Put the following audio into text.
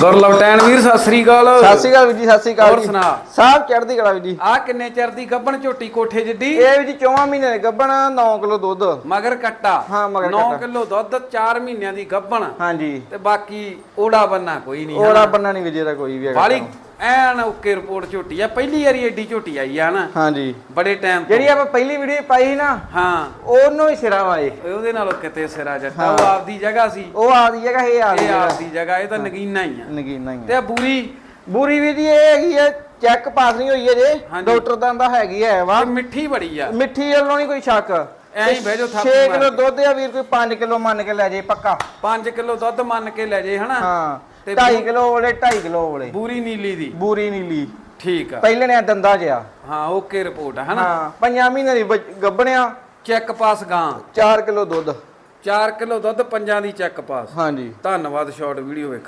ਗੁਰਲਵਟੈਨ ਵੀਰ ਸਤਿ ਸ੍ਰੀ ਅਕਾਲ। ਸਤਿ ਸ਼੍ਰੀ ਅਕਾਲ ਵੀਰ ਜੀ ਸਤਿ ਸ਼੍ਰੀ ਅਕਾਲ ਹੋਰ ਜੀ। ਸੁਣਾ? ਸਾਹਿਬ ਚੜ੍ਹਦੀ ਕਲਾ ਵੀਰ ਜੀ। ਆ ਕਿੰਨੇ ਚਿਰ ਦੀ ਗੱਬਣ ਝੋਟੀ ਕੋਠੇ ਜਿੱਡੀ? ਇਹ ਵੀਰ ਜੀ 4 ਮਹੀਨੇ ਦੇ ਗੱਬਣ 9 ਕਿਲੋ ਦੁੱਧ। ਮਗਰ ਕੱਟਾ। ਹਾਂ, ਮਗਰ 9 ਕੱਟਾ। ਕਿਲੋ ਦੁੱਧ 4 ਮਹੀਨਿਆਂ ਦੀ ਗੱਬਣ ਹਾਂਜੀ। ਤੇ ਬਾਕੀ ਓੜਾ ਬੰਨਾ ਕੋਈ ਨਹੀਂ ਉਹਦਾ ਬੰਨਾ ਨਹੀਂ ਵੀਰ ਜੀ ਦਾ ਕੋਈ ਵੀ ਹੈਗਾ ਵਾਲੀ ਐਨ ਓਕੇ ਰਿਪੋਰਟ ਝੋਟੀ ਆ ਪਹਿਲੀ ਵਾਰੀ ਏਡੀ ਝੋਟੀ ਆਈ ਆ ਨਾ। ਹਾਂਜੀ। ਬੜੇ ਟਾਈਮ ਜਿਹੜੀ ਆਪਾਂ ਪਹਿਲੀ ਵੀਡੀਓ ਪਾਈ ਸੀ ਨਾ ਹਾਂ। ਉਹਨੂੰ ਹੀ ਸਿਰਾ ਵਾਏ। ਉਹਦੇ ਨਾਲੋਂ ਕਿਤੇ ਸਿਰਾ ਜੱਟਾ ਉਹ ਆਪਦੀ ਜਗ੍ਹਾ ਸੀ। ਉਹ ਆ ਦੀ ਜਗ੍ਹਾ ਇਹ ਆ ਦੀ ਇਹ ਜਗ੍ਹਾ। ਆਪਦੀ ਜਗ੍ਹਾ ਇਹ ਤਾਂ ਨਗੀਨਾ ਹੀ ਆ। ਨਗੀਨਾ ਹੀ ਤੇ ਆ। ਆ ਬੂਰੀ। ਬੂਰੀ ਵੀਰ ਜੀ ਇਹ ਹੈਗੀ ਹੈ ਚੈੱਕ ਪਾਸ ਨਹੀਂ ਹੋਈ ਹੈ ਜੇ। ਡਾਕਟਰ ਦਾ ਦਾ ਹੈਗੀ ਹੈ ਵਾ ਮਿੱਠੀ ਬੜੀ ਆ। ਮਿੱਠੀ ਵੱਲੋਂ ਨਹੀਂ ਕੋਈ ਸ਼ੱਕ। ਐਂ ਹੀ ਬਹਿ ਜਾਓ ਥਾਪੀ 6 ਮਾਰ ਕਿਲੋ ਕੇ। ਦੁੱਧ ਆ ਵੀਰ ਕੋਈ 5 ਕਿਲੋ ਮੰਨ ਕੇ ਲੈ ਜੇ ਪੱਕਾ। 5 ਕਿਲੋ ਦੁੱਧ ਮੰਨ ਕੇ ਲੈ ਜੇ ਹਨਾ? ਹਾਂ ਤੇ 2.5 ਕਿਲੋ ਵਾਲੇ 2.5 ਕਿਲੋ ਵਾਲੇ। ਬੂਰੀ ਨੀਲੀ ਦੀ। ਬੂਰੀ ਨੀਲੀ। ਠੀਕ ਆ। ਪਹਿਲੇ ਨੇ ਦੰਦਾ ਜਿਆ ਹਾਂ ਓਕੇ ਰਿਪੋਰਟ ਆ ਹਨਾ? ਹਾਂ ਪੰਜਾਂ ਮਹੀਨੇ ਦੀ ਬੱਚ- ਗੱਭਣਿਆ। ਚੈੱਕ ਪਾਸ ਗਾਂ। 4 ਕਿਲੋ ਦੁੱਧ। 4 ਕਿਲੋ ਦੁੱਧ ਪੰਜਾਂ ਦੀ ਚੈੱਕ ਪਾਸ। ਹਾਂਜੀ। ਧੰਨਵਾਦ ਸ਼ਾਰਟ ਵੀਡੀਓ ਵੇਖ